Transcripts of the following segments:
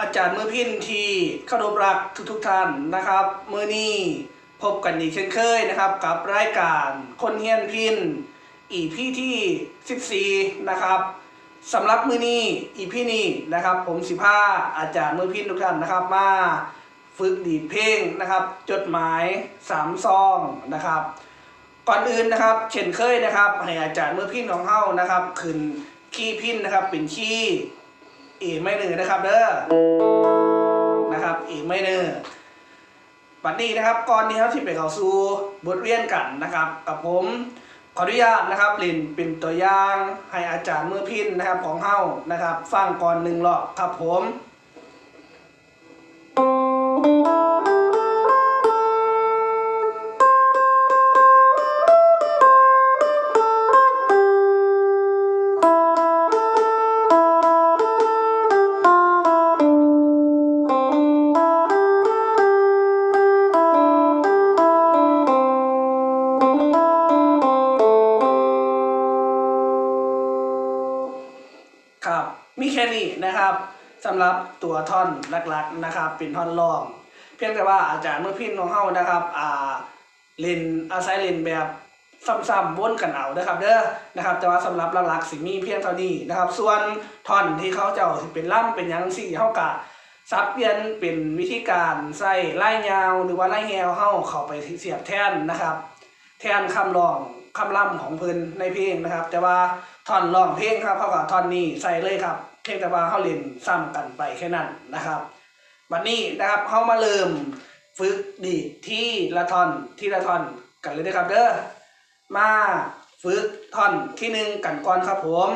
อาจารย์มือพินที่เคารพรักทุกๆท่านนะครับมือนี้พบกันอีกเช่นเคยนะครับ กับรายการคนเฮียนพินอีพี่ที่ 14 นะครับสำหรับมือนี้อีพี่นี้นะครับ ผมสิพาอาจารย์มือพินทุกท่านนะครับ มาฝึกดีดเพลงนะครับ จดหมายสามซองนะครับ ก่อนอื่นนะครับ เช่นเคยนะครับ ให้อาจารย์มือพินของเฮานะครับขึ้นขี้พินนะครับเป็นขี้ อีกไม่หนึ่งนะครับเด้อนะครับอีกไม่หนึ่งบัดนี้นะครับก่อนที่เราที่ไปเขาสู่บทเรียนกันนะครับ กับผมขออนุญาตนะครับล่นเป็นตัวอย่างให้อาจารย์มือพินนะครับของเฮ้านะครับ ฟังก่อนหนึ่งหรอกครับผม สำหรับตัวท่อนหลักๆนะครับ เป็นท่อนรอง เพียงแต่ว่าอาจารย์เมื่อพินของเฮานะครับอ่าเล่นอาศัยเล่นแบบซ้ำๆวนกันเอานะครับเด้อนะครับ แต่ว่าสำหรับหลักๆสิมีเพียงเท่านี้นะครับ ส่วนท่อนที่เขาจะเป็นล่ำเป็นยังสี่เฮากะซับเปลี่ยนเป็นวิธีการใส่ไล่ยาวหรือว่าไล่แฮวเฮาเข้าไปเสียบแทนนะครับ แทนคำร้องคำล่ำของเพิ่นในเพลงนะครับ แต่ว่าท่อนร้องเพลงครับเขากับท่อนนี้ใส่เลยครับ เพียงแต่ว่าเขาเล่นซ้ำกันไปแค่นั้นนะครับ วันนี้นะครับเขามาเริ่มฝึกดีดที่ละทอนที่ละทอนกันเลยนะครับเด้อมาฝึกท่อนที่หนึ่งกันก่อนครับผม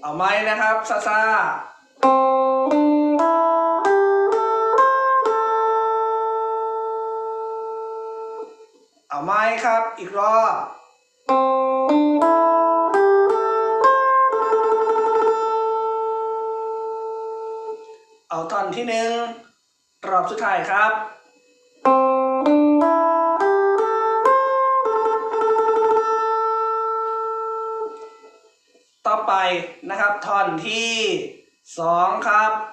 เอาไม้นะครับซาซา เอาไม้ครับ อีกรอบเอาท่อนที่หนึ่งรอบสุดท้ายครับ ต่อไปนะครับท่อนที่สองครับ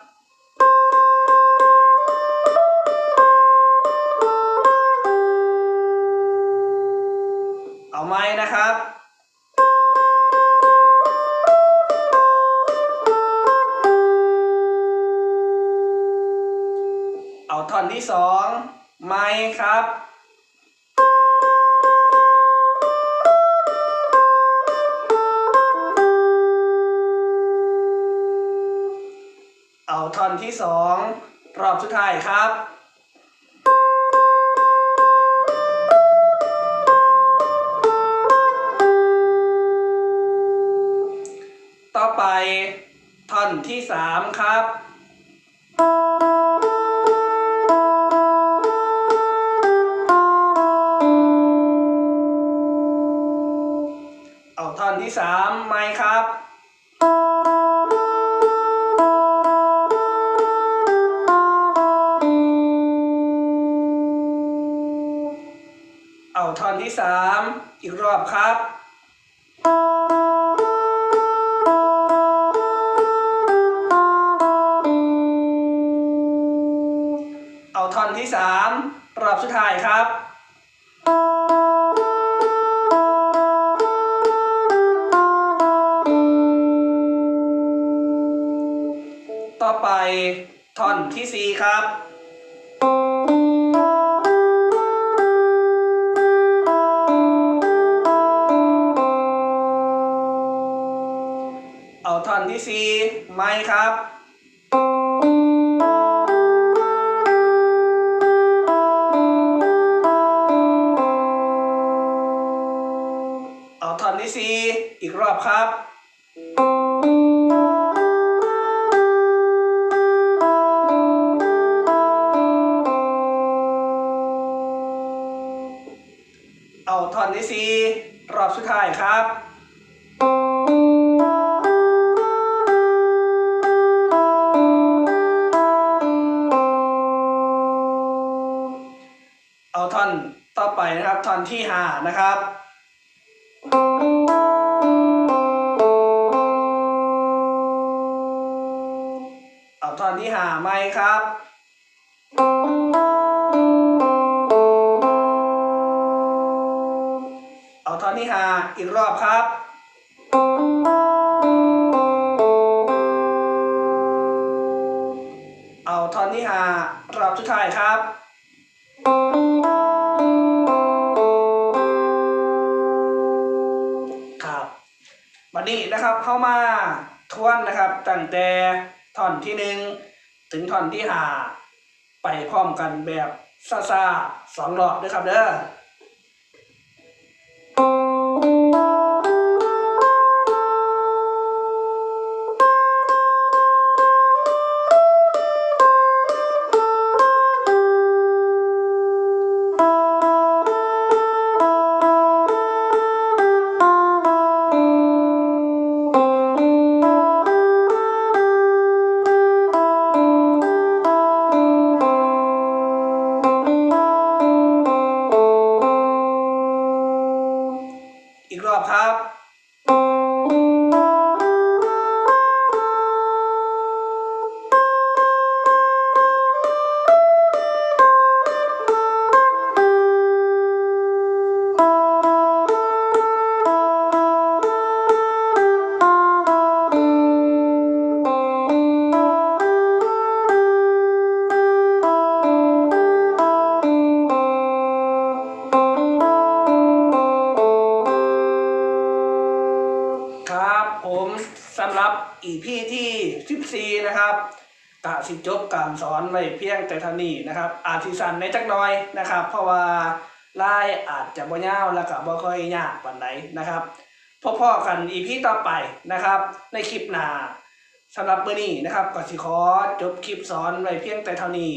ท่อนที่สองไม้ครับเอาท่อนที่สองรอบสุดท้ายครับ ต่อไปท่อนที่สามครับ ที่สามไหมครับเอาท่อนที่สามอีกรอบครับ เอาท่อนที่สามรอบสุดท้ายครับ ต่อไปท่อนที่สี่ครับ เอาท่อนที่สี่ไม้ครับเอาท่อนที่สี่อีกรอบครับ ค่ายครับเอาท่อนต่อไปนะครับท่อนที่ห้านะครับ เอาท่อนที่ห้าไหมครับ เอาท่อนที่หาอีกรอบครับ เอาท่อนที่หารอบสุดท้ายครับ ครับวันนี้นะครับเข้ามาทวนนะครับตั้งแต่ท่อนที่หนึ่งถึงท่อนที่หาไปพร้อมกันแบบซาซาสองรอบด้วยครับเด้อ ผมสำหรับ EP ที่ 14 นะครับกะสิจบการสอนไว้เพียงแต่เท่านี้นะครับ อาจสิสันในจักหน่อยนะครับ เพราะว่าลายอาจจะบ่ยาวแล้วก็บ่ค่อยยากปานใดนะครับพอๆกัน EP ต่อไปนะครับ ในคลิปหน้าสำหรับมื้อนี้นะครับก็สิขอจบคลิปสอนไว้เพียงแต่เท่านี้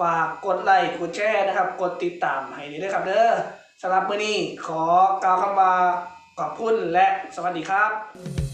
ฝากกดไลค์กดแชร์นะครับ กดติดตามให้ด้วยครับเด้อสำหรับมื้อนี้ขอกล่าวคำว่าขอบคุณและสวัสดีครับ